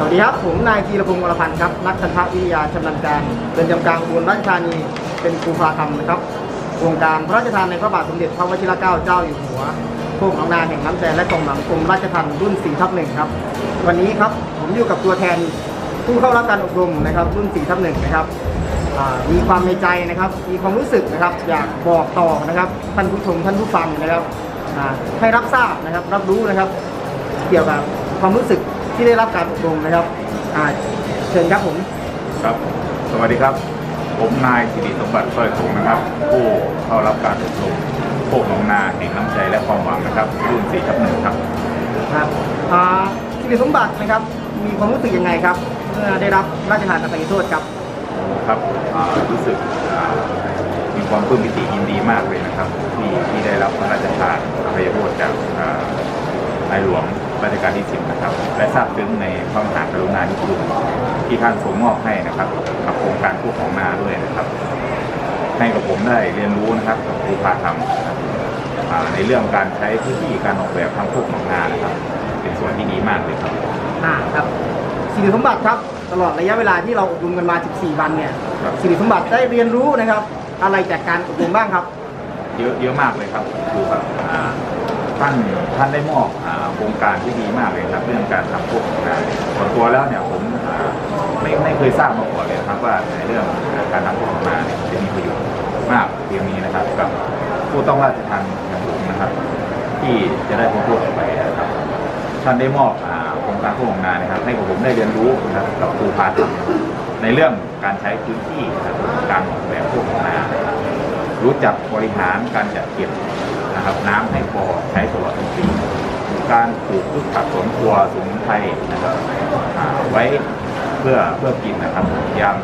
สวัสดีครับ ผมนายธีรพงศ์วรพันธ์ครับ นักทันตวิทยาชำนาญการเรือนจำกลางอุบลราชธานี เป็นครูพาธรรมนะครับโครงการพระราชทานในพระบาทสมเด็จพระวชิรเกล้าเจ้าอยู่หัวโคกหนองนาแห่งน้ำใจและกองหลังกรมราชทัณฑ์รุ่น4ทับหนึ่งครับ วันนี้ครับผมอยู่กับตัวแทนผู้เข้ารับการอบรมนะครับรุ่น4ทับหนึ่งนะครับมีความในใจนะครับ มีความรู้สึกนะครับ อยากบอกต่อนะครับท่านผู้ชมท่านผู้ฟังนะครับให้รับทราบนะครับ รับรู้นะครับ เกี่ยวกับความรู้สึก ที่ได้รับการอบรมนะครับอ่าเชิญครับผมครับ สวัสดีครับ ผมนายสิริสมบัติสร้อยสงนะครับ ผู้เข้ารับการอบรมโคกหนองนาแห่งน้ำใจและความหวังนะครับรุ่น4ทับหนึ่งครับครับอ่าสิริสมบัตินะครับ มีความรู้สึกยังไงครับเมื่อได้รับราชทานอภัยโทษครับครับอ่ารู้สึกอ่ามีความปลื้มปิติยินดีมากเลยนะครับ ที่ที่ได้รับพระราชทานอภัยโทษจากอ่าในหลวง รัชกาลที่10นะครับ และทราบซึ้งในพระมหากรุณาธิคุณที่ท่านทรงมอบให้นะครับกับโครงการพวกของนาด้วยนะครับ ให้กับผมได้เรียนรู้นะครับกับครูพาธรรมนะครับอ่าในเรื่องการใช้พื้นที่การออกแบบทางพวกของนานะครับ เป็นส่วนที่ดีมากเลยครับอ่าครับสิริสมบัติครับตลอดระยะเวลาที่เราอบรมกันมา 14 วันเนี่ยครับสิริสมบัติได้เรียนรู้นะครับ อะไรจากการอบรมบ้างครับ เยอะเยอะมากเลยครับคือแบบอ่า ท่านท่านได้มอบโครงการที่ดีมากเลยครับเรื่องการทำพวกของนาส่วนตัวแล้วเนี่ยผมไม่ไม่เคยทราบมาก่อนเลยครับว่าในเรื่องการทำพวกงานจะมีประโยชน์มากเพียงนี้นะครับกับผู้ต้องราชทันอย่างผมนะครับ ที่จะได้พ้นโทษออกไปนะครับท่านได้มอบโครงการพวกงานนะครับ ให้กับผมได้เรียนรู้นะครับกับครูพาธรรมในเรื่องการใช้พื้นที่การออกแบบพวกของนรู้จักบริหารการจัดเก็บ นะครับน้ำให้พอใช้ตลอดทั้งปีการปลูกพืชผักสวนครัวสมุนไพรนะครับอ่าไว้เพื่อเพื่อกินนะครับยาม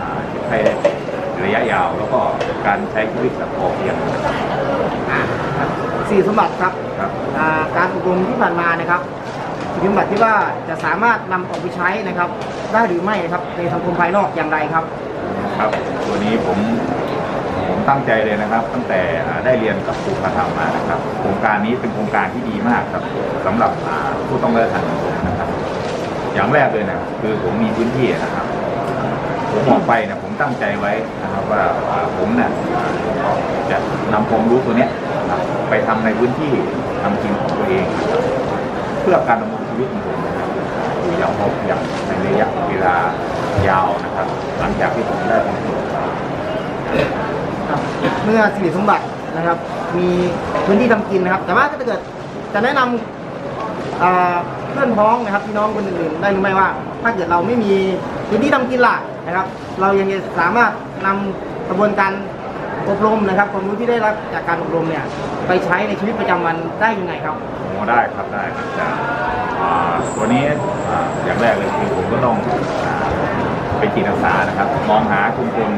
อ่าเจ็บไข้ได้ป่วยระยะยาว แล้วก็การใช้ชีวิตแบบพอเพียงอ่าครับสิริสมบัติครับครับอ่าการอบรมที่ผ่านมานะครับสิริสมบัติที่ว่าจะสามารถนำออกไปใช้นะครับ ได้หรือไม่นะครับในสังคมภายนอกอย่างไรครับครับ ตัวนี้ผมผม ตั้งใจเลยนะครับ ตั้งแต่ได้เรียนกับครูพระธรรมมานะครับ โครงการนี้เป็นโครงการที่ดีมากครับสำหรับผู้ต้องราชทันของผมนะครับ อย่างแรกเลยนะคือผมมีพื้นที่นะครับ ผมออกไปเนี่ยผมตั้งใจไว้นะครับว่าผมเนี่ยจะนำความรู้ตัวเนี้ยนะไปทำในพื้นที่ทำกินของตัวเอง เพื่อการดำรงชีวิตของผมนะครับอยู่อย่างพอเพียงในระยะเวลายาวนะครับ หลังจากที่ผมได้ ครับเมื่อสิริสมบัตินะครับ มีพื้นที่ทำกินนะครับ แต่ว่าถ้าเกิดจะแนะนำอ่าเพื่อนพ้องนะครับพี่น้องคนอื่นๆได้รู้ไหมว่า ถ้าเกิดเราไม่มีพื้นที่ทำกินล่ะนะครับ เรายังจะสามารถนำกระบวนการอบรมนะครับความรู้ที่ได้รับจากการอบรมเนี่ยไปใช้ในชีวิตประจำวันได้ยังไงครับโอ้ได้ครับได้ครับจะอ่าตัวนี้อย่างแรกเลยคือผมก็ต้องอ่าเป็นจิตอาสานะครับ มองหาชุมชน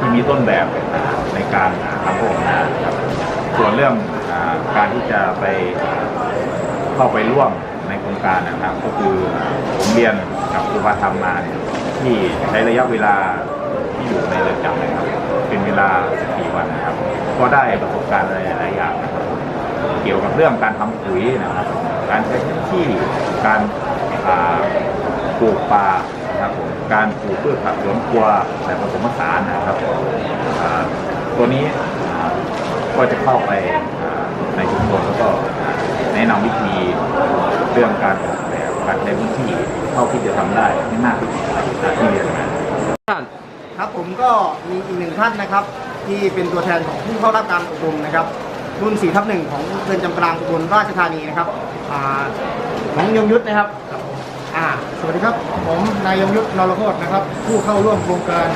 ที่มีต้นแบบในการทำโครงงานครับ ส่วนเรื่องอการที่จะไปเข้าไปร่วมในโครงการนะครับ ก็คือผมเรียนกับครูบาธรรมมาเนี่ยที่ใช้ระยะเวลาที่อยู่ในเรือนจำนะครับ เป็นเวลา14วันนะครับ ก็ได้ประสบการณ์อะไรหลายๆอย่างนะครับเกี่ยวกับเรื่องการทำปุ๋ยนะครับ การใช้พื้นที่ การปลูกป่า ครับผมการปลูกพืชผักสวนครัวแบบผสมผสานนะครับอ่าตัวนี้อ่าก็จะเข้าไปอ่าในชุมชนแล้วก็แนะนำวิธีเรื่องการออกแบบการใช้พื้นที่เท่าที่จะทำได้ให้มากที่สุดครับที่เรียนมา ครับผมก็มีอีกหนึ่งท่านนะครับ ที่เป็นตัวแทนของผู้เข้ารับการอบรมนะครับ รุ่น4ทับหนึ่งของเรือนจำกลางอุบลราชธานีนะครับอ่าน้องยงยุทธนะครับ อ่าสวัสดีครับ ผมนายยงยุทธนรโคตนะครับ ผู้เข้าร่วมโครงการ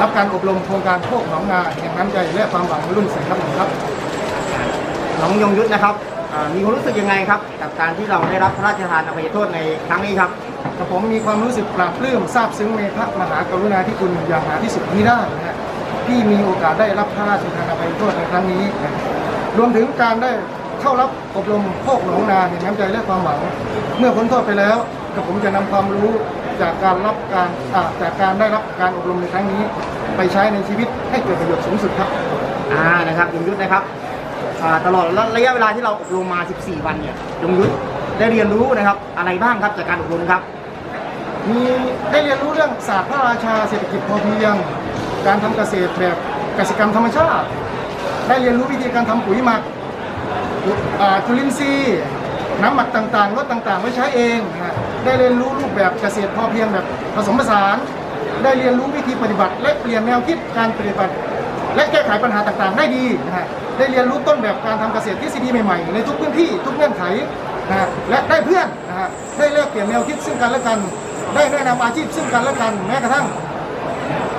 รับการอบรมโครงการโคกหนองนาแห่งน้ำใจและความหวังรุ่นสี่ครับผมครับน้องยงยุทธนะครับอ่ามีความรู้สึกยังไงครับ กับการที่เราได้รับพระราชทานอภัยโทษในครั้งนี้ครับ กับผมมีความรู้สึกปลาบปลื้มซาบซึ้งในพระมหากรุณาธิคุณอย่างหาที่สุดมิได้นะฮะที่มีโอกาสได้รับพระราชทานอภัยโทษในครั้งนี้นะรวมถึงการได้ เข้ารับอบรมโคกหนองนาแห่งน้ำใจและความหวัง เมื่อพ้นโทษไปแล้วกับผมจะนำความรู้จากการรับการอ่าจากการได้รับการอบรมในครั้งนี้ ไปใช้ในชีวิตให้เกิดประโยชน์สูงสุดครับอ่านะครับยงยุทธนะครับอ่าตลอดระยะเวลาที่เราอบรมมา 14 วันเนี่ยยงยุทธได้เรียนรู้นะครับอะไรบ้างครับจากการอบรมครับ มีได้เรียนรู้เรื่องศาสตร์พระราชาเศรษฐกิจพอเพียง การทำเกษตรแบบเกษตรกรรมธรรมชาติ ได้เรียนรู้วิธีการทำปุ๋ยหมักอ่า จุลินทรีย์น้ำหมักต่างๆรสต่างๆไว้ใช้เองนะได้เรียนรู้รูปแบบเกษตรพอเพียงแบบผสมผสาน ได้เรียนรู้วิธีปฏิบัติ และเปลี่ยนแนวคิดการปฏิบัติ และแก้ไขปัญหาต่างๆ ได้ดีนะฮะได้เรียนรู้ต้นแบบการทำเกษตรทฤษฎีใหม่ๆในทุกพื้นที่ทุกเงื่อนไขนะฮะและได้เพื่อนนะฮะได้แลกเปลี่ยนแนวคิดซึ่งกันและกัน ได้แนะนำอาชีพซึ่งกันและกันแม้กระทั่ง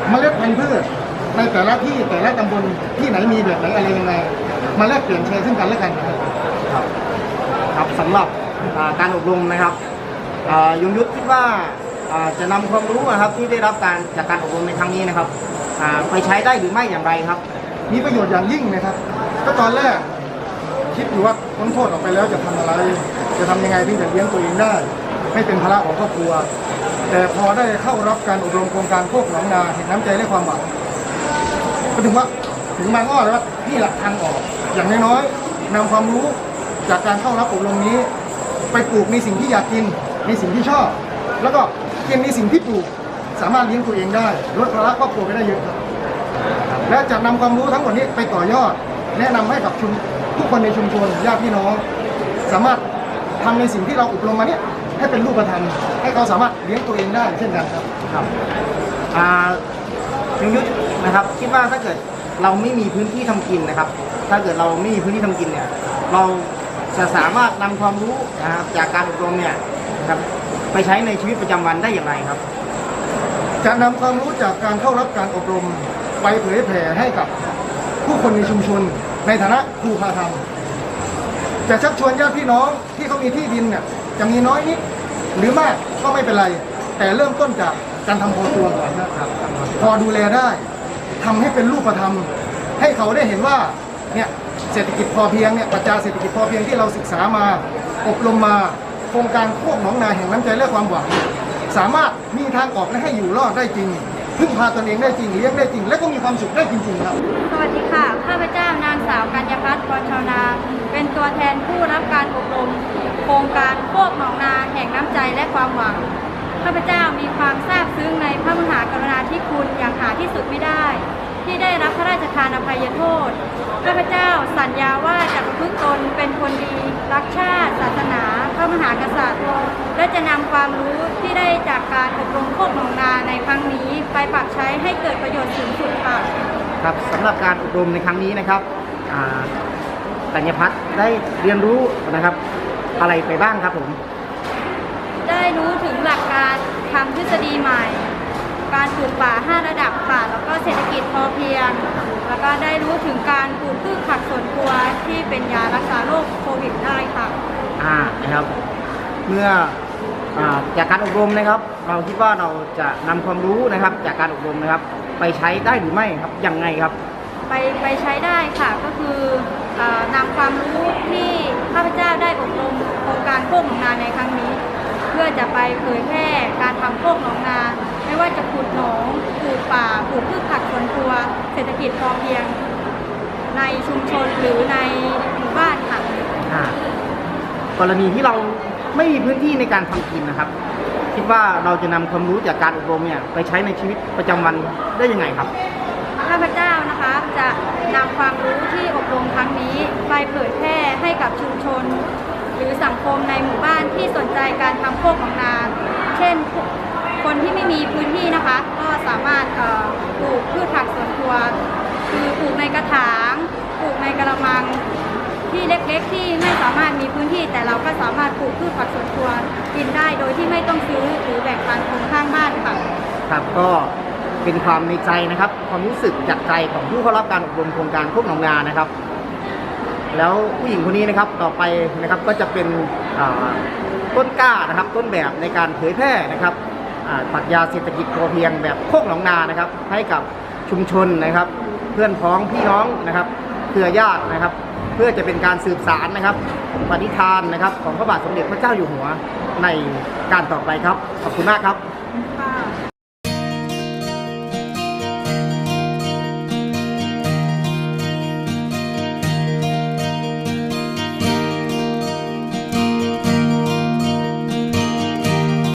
เมล็ดพันธุ์พืชในแต่ละที่แต่ละตำบลที่ไหนมีแบบไหนอะไรยังไง มาแลกเปลี่ยนแชร์ซึ่งกันและกันนะครับครับครับสำหรับอ่าการอบรมนะครับอ่ายงยุทธคิดว่าอ่าจะนำความรู้นะครับที่ได้รับการจากการอบรมในครั้งนี้นะครับอ่าไปใช้ได้หรือไม่อย่างไรครับ มีประโยชน์อย่างยิ่งนะครับก็ตอนแรกคิดอยู่ว่าพ้นโทษออกไปแล้วจะทำอะไร จะทำยังไงที่จะเลี้ยงตัวเองได้ไม่เป็นภาระของครอบครัว แต่พอได้เข้ารับการอบรมโครงการโคกหนองนาเห็นน้ำใจและความหวังก็ถึงว่าถึงบางอ้อแล้วว่านี่แหละทางออก อย่างน้อยๆนำความรู้จากการเข้ารับอบรมนี้ ไปปลูกในสิ่งที่อยากกินในสิ่งที่ชอบ แล้วก็กินในสิ่งที่ปลูกสามารถเลี้ยงตัวเองได้ลดภาระครอบครัวไปได้เยอะครับและจะนำความรู้ทั้งหมดนี้ไปต่อยอด แนะนำให้กับชุมทุกคนในชุมชนญาติพี่น้อง สามารถทำในสิ่งที่เราอบรมมาเนี่ยให้เป็นรูปธรรมให้เขาสามารถเลี้ยงตัวเองได้เช่นกันครับครับอ่ายงยุทธนะครับคิดว่าถ้าเกิด เราไม่มีพื้นที่ทำกินนะครับ ถ้าเกิดเราไม่มีพื้นที่ทำกินเนี่ย เราจะสามารถนำความรู้นะครับจากการอบรมเนี่ยนะครับไปใช้ในชีวิตประจำวันได้อย่างไรครับ จะนำความรู้จากการเข้ารับการอบรมไปเผยแผ่ให้กับผู้คนในชุมชน ในฐานะครูพาธรรมจะชักชวนญาติพี่น้องที่เขามีที่ดินเนี่ยจะมีน้อยนิดหรือมากก็ไม่เป็นไร แต่เริ่มต้นจากการทำพอตัวก่อนนะครับ พอดูแลได้ ทำให้เป็นรูปธรรม ให้เขาได้เห็นว่าเนี่ยเศรษฐกิจพอเพียงเนี่ยปรัชญาเศรษฐกิจพอเพียงที่เราศึกษามา อบรมมาโครงการพวกหนองนาแห่งน้ำใจและความหวังสามารถมีทางออกและให้อยู่รอดได้จริงพึ่งพาตนเองได้จริงเลี้ยงได้จริง และก็มีความสุขได้จริงๆครับ สวัสดีค่ะ ข้าพเจ้านางสาวกัญญาพัฒน์กรชาวนา เป็นตัวแทนผู้รับการอบรม โครงการโคกหนองนาแห่งน้ำใจและความหวัง ข้าพเจ้ามีความซาบซึ้งในพระมหากรุณาธิคุณอย่างหาที่สุดไม่ได้ ที่ได้รับพระราชทานอภัยโทษ ข้าพเจ้าสัญญาว่าจะประพฤติตนเป็นคนดี รักชาติ ศาสนา พระมหากษัตริย์ และจะนำความรู้ที่ได้จากการอบรมโคกหนองนาในครั้งนี้ ไปปรับใช้ให้เกิดประโยชน์สูงสุดค่ะ ครับสำหรับการอบรมในครั้งนี้นะครับอ่ากัญญพัฒน์ได้เรียนรู้นะครับ อะไรไปบ้างครับผม ได้รู้ถึงหลักการทำทฤษฎีใหม่ การปลูกป่า 5 ระดับค่ะแล้วก็เศรษฐกิจ พอเพียงแล้วก็ได้รู้ถึงการปลูกพืชผักสวนครัวที่เป็นยารักษาโรคโควิดได้ค่ะ อ่านะครับ เมื่ออาจากการอบรมนะครับ เราคิดว่าเราจะนำความรู้นะครับ จากการอบรมนะครับ ไปใช้ได้หรือไม่ครับยังไงครับ ไปไปใช้ได้ค่ะก็คือเออนำความรู้ที่ข้าพเจ้าได้อบรมโครงการโคกหนองนาในครั้งนี้ เพื่อจะไปเผยแพร่การทำโคกหนองนา ไม่ว่าจะขุดหนองปลูกป่าปลูกพืชผักสวนครัว เศรษฐกิจพอเพียงในชุมชนหรือในหมู่บ้านค่ะ อ่ากรณีที่เราไม่มีพื้นที่ในการทำกินนะครับ คิดว่าเราจะนำความรู้จากการอบรมเนี่ยไปใช้ในชีวิตประจำวันได้ยังไงครับ ข้าพเจ้านะคะจะนำความรู้ที่อบรมครั้งนี้ไปเผยแพร่ให้กับชุมชน หรือสังคมในหมู่บ้านที่สนใจการทำโคกของนา เช่น คนที่ไม่มีพื้นที่นะคะ ก็สามารถเอ่อปลูกพืชผักส ว คือปลูกในกระถางปลูกในกระมัง ที่เล็กๆ ที่ไม่สามารถมีพื้นที่ แต่เราก็สามารถปลูกพืชผักสวนครัวกินได้โดยที่ไม่ต้องซื้อหรือแบ่งปันคนข้างบ้านค่ะ ครับก็เป็นความในใจนะครับ ความรู้สึกจากใจของผู้เข้ารับการอบรมโครงการพวกหนองนานะครับ แล้วผู้หญิงคนนี้นะครับต่อไปนะครับก็จะเป็นต้นกล้านะครับ ต้นแบบในการเผยแพร่นะครับปรัชญาเศรษฐกิจพอเพียงแบบโคกหนองนานะครับ ให้กับ ชุมชนนะครับ เพื่อนพ้องพี่น้องนะครับเครือญาตินะครับ เพื่อจะเป็นการสืบสารนะครับปณิธานนะครับ ของพระบาทสมเด็จพระเจ้าอยู่หัวในการต่อไปครับ ขอบคุณมากครับ